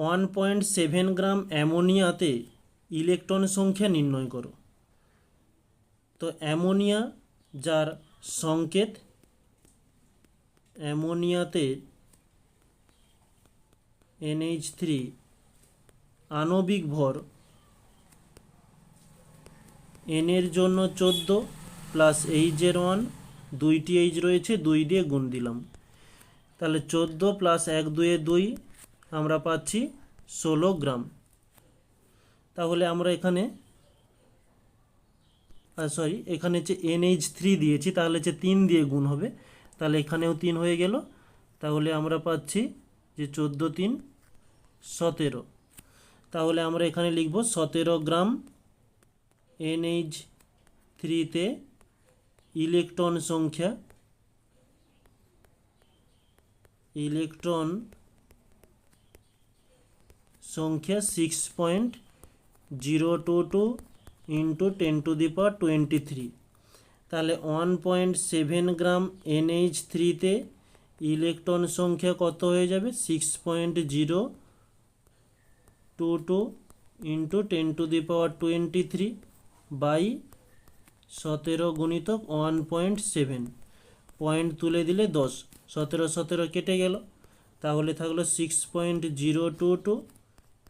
One point seven gram অ্যামোনিয়াতে electron সংখ্যা নির্ণয় করো। তো অ্যামোনিয়া যার সংকেত, অ্যামোনিয়াতে এনএইচ থ্রি আণবিক ভর এনের জন্য চোদ্দ প্লাস এইচের ওয়ান দুইটি এইচ রয়েছে, দুই দিয়ে গুণ দিলাম। তাহলে চোদ্দ প্লাস এক দুয়ে দুই আমরা পাচ্ছি ষোলো গ্রাম। তাহলে আমরা এখানে সরি এখানে হচ্ছে এনএইচ থ্রি দিয়েছি, তাহলে হচ্ছে তিন দিয়ে গুণ হবে। তাহলে এখানেও তিন হয়ে গেল। তাহলে আমরা পাচ্ছি যে চোদ্দ তিন সতেরো। তাহলে আমরা এখানে লিখব সতেরো গ্রাম এনএইচ থ্রিতে ইলেকট্রন সংখ্যা, ইলেকট্রন সংখ্যা six point zero two two into ten to the power twenty three তাহলে one point seven gram NH থ্রিতে ইলেকট্রন সংখ্যা কত হয়ে যাবে? Six point zero two two into ten to the power twenty three by সতেরো গুণিতক one point seven point তুলে দিলে দশ। সতেরো সতেরো কেটে গেল। তাহলে থাকল six point zero two two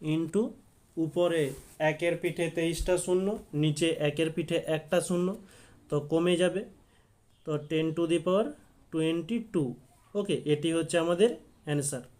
into উপরে একের পিঠে তেইশটা শূন্য, নিচে একের পিঠে একটা শূন্য, তো কমে যাবে। তো ten to the power twenty two. Okay, এটি হচ্ছে আমাদের অ্যান্সার।